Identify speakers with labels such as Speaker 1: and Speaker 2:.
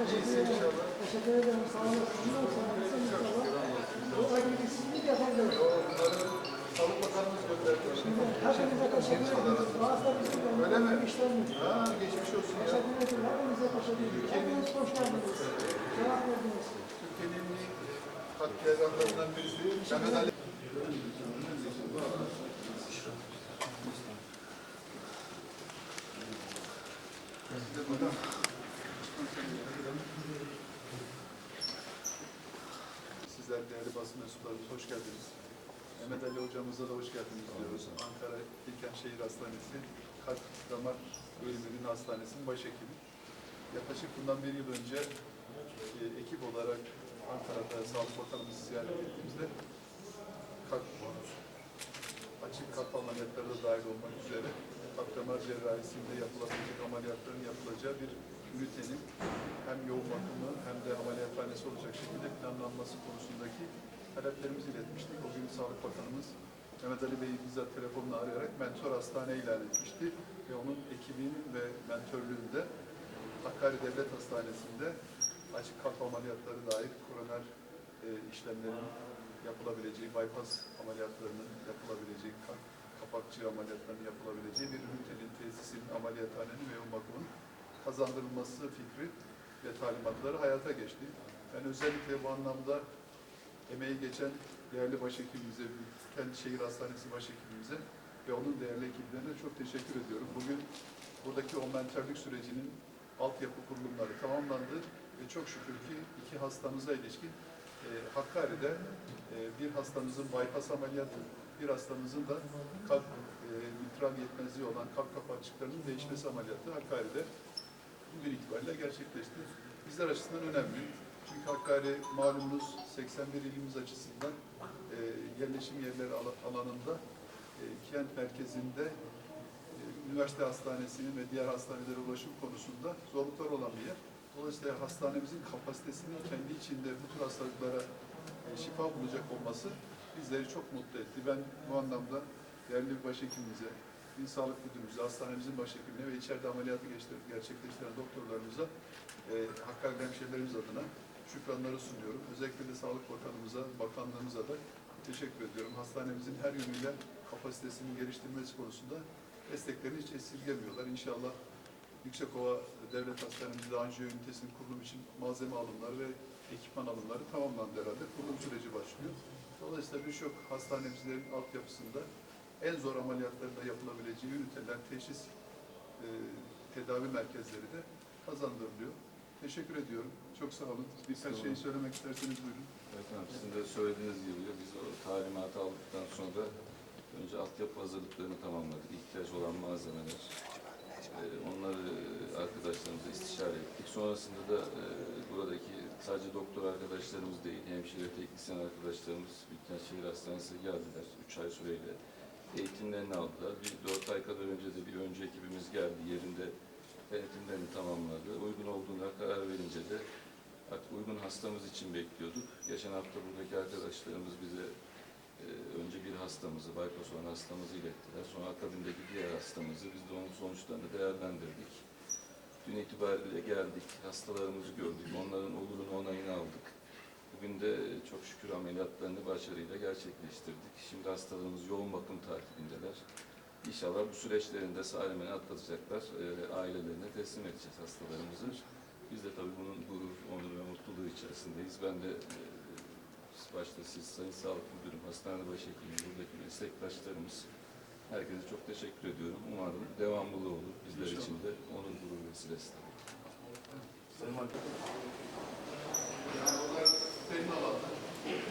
Speaker 1: Teşekkür ederim. Teşekkür ederim. Sağ olun. Sağ olun. Bu ayı kesinlik
Speaker 2: yapamıyorum. Sağlık Bakanımız gönderdi.
Speaker 1: Şimdi hepinize teşekkür ederim. Bazıları bizim
Speaker 2: Öyle mi? Ha, geçmiş olsun ya.
Speaker 1: Teşekkür ederim. Hepinize teşekkür ederim. Hepiniz hoş geldiniz. Cevap verdiniz.
Speaker 2: Türkiye'nin ilk katliazanlarından birisi. Mehmet Ali. Sizler değerli basın mensuplarımız hoş geldiniz. Mehmet Ali hocamıza da hoş geldiniz diyoruz. Ankara İlken Şehir Hastanesi Kalp Damar Bölümünün hastanesinin başhekimi. Yaklaşık bundan bir yıl önce e, ekip olarak Ankara'da Sağlık Bakanımızı ziyaret ettiğimizde kalp açık kalp ameliyatları da dahil olmak üzere kalp cerrahisinde yapılabilecek ameliyatların yapılacağı bir ünitenin hem yoğun bakımı hem de ameliyathanesi olacak şekilde planlanması konusundaki taleplerimizi iletmiştik. O gün Sağlık Bakanımız Mehmet Ali Bey'i bizzat telefonla arayarak mentor hastane ilan etmişti ve onun ekibinin ve mentörlüğünde Hakkari Devlet Hastanesi'nde açık kalp ameliyatları dair koroner e, işlemlerin yapılabileceği, bypass ameliyatlarının yapılabileceği, kalp kapakçı ameliyatlarının yapılabileceği bir ünitenin tesisinin, ameliyathanenin ve yoğun bakımın kazandırılması fikri ve talimatları hayata geçti. Ben özellikle bu anlamda emeği geçen değerli başhekimimize, kendi şehir hastanesi başhekimimize ve onun değerli ekiplerine çok teşekkür ediyorum. Bugün buradaki o mentorluk sürecinin altyapı kurulumları tamamlandı ve çok şükür ki iki hastamıza ilişkin e, Hakkari'de e, bir hastamızın bypass ameliyatı, bir hastamızın da kalp e, mitral yetmezliği olan kalp kapakçıklarının değişmesi ameliyatı Hakkari'de bugün itibariyle gerçekleşti. Bizler açısından önemli. Çünkü Hakkari malumunuz 81 ilimiz açısından e, yerleşim yerleri ala- alanında e, kent merkezinde e, üniversite hastanesinin ve diğer hastanelere ulaşım konusunda zorluklar olan bir yer. Dolayısıyla hastanemizin kapasitesinin kendi içinde bu tür hastalıklara e, şifa bulacak olması bizleri çok mutlu etti. Ben bu anlamda değerli başhekimimize, İl Sağlık Müdürümüze, hastanemizin başhekimine ve içeride ameliyatı gerçekleştiren doktorlarımıza, e, Hakkari hemşehrilerimiz adına şükranları sunuyorum. Özellikle de Sağlık Bakanımıza, bakanlığımıza da teşekkür ediyorum. Hastanemizin her yönüyle kapasitesinin geliştirilmesi konusunda desteklerini hiç esirgemiyorlar. İnşallah Yüksekova Devlet Hastanemizde anjiyo ünitesinin kurulum için malzeme alımları ve ekipman alımları tamamlandı herhalde. Kurulum süreci başlıyor. Dolayısıyla birçok hastanemizlerin altyapısında en zor ameliyatların da yapılabileceği üniteler, teşhis e, tedavi merkezleri de kazandırılıyor. Teşekkür ediyorum. Çok sağ olun. Birkaç şey söylemek isterseniz buyurun.
Speaker 3: Evet efendim, sizin de söylediğiniz gibi biz o talimatı aldıktan sonra önce altyapı hazırlıklarını tamamladık. İhtiyaç olan malzemeler, e, onları arkadaşlarımızla istişare ettik. Sonrasında da e, buradaki sadece doktor arkadaşlarımız değil, hemşire, teknisyen arkadaşlarımız Bilkent Şehir Hastanesi'ne geldiler. Üç ay süreyle eğitimlerini aldılar. Bir dört ay kadar önce de bir önce ekibimiz geldi. Yerinde denetimlerini tamamladı. Uygun olduğuna karar verince de Artık uygun hastamız için bekliyorduk. Geçen hafta buradaki arkadaşlarımız bize e, önce bir hastamızı, bypass olan hastamızı ilettiler. Sonra akabindeki diğer hastamızı, biz de onun sonuçlarını değerlendirdik. Dün itibariyle geldik, hastalarımızı gördük, onların olurunu onayını aldık. Bugün de çok şükür ameliyatlarını başarıyla gerçekleştirdik. Şimdi hastalarımız yoğun bakım takibindeler. İnşallah bu süreçlerinde salimene atlatacaklar. E, ailelerine teslim edeceğiz hastalarımızı. Biz de tabii bunun gurur, onur ve mutluluğu içerisindeyiz. Ben de e, başta siz, Sayın Sağlık Müdürüm, hastane başhekimi, buradaki meslektaşlarımız, herkese çok teşekkür ediyorum. Umarım devamlılığı olur. Bizler
Speaker 2: İnşallah.
Speaker 3: için de onur gurur vesilesi.
Speaker 2: Yani onlar senin alanlar. どうも。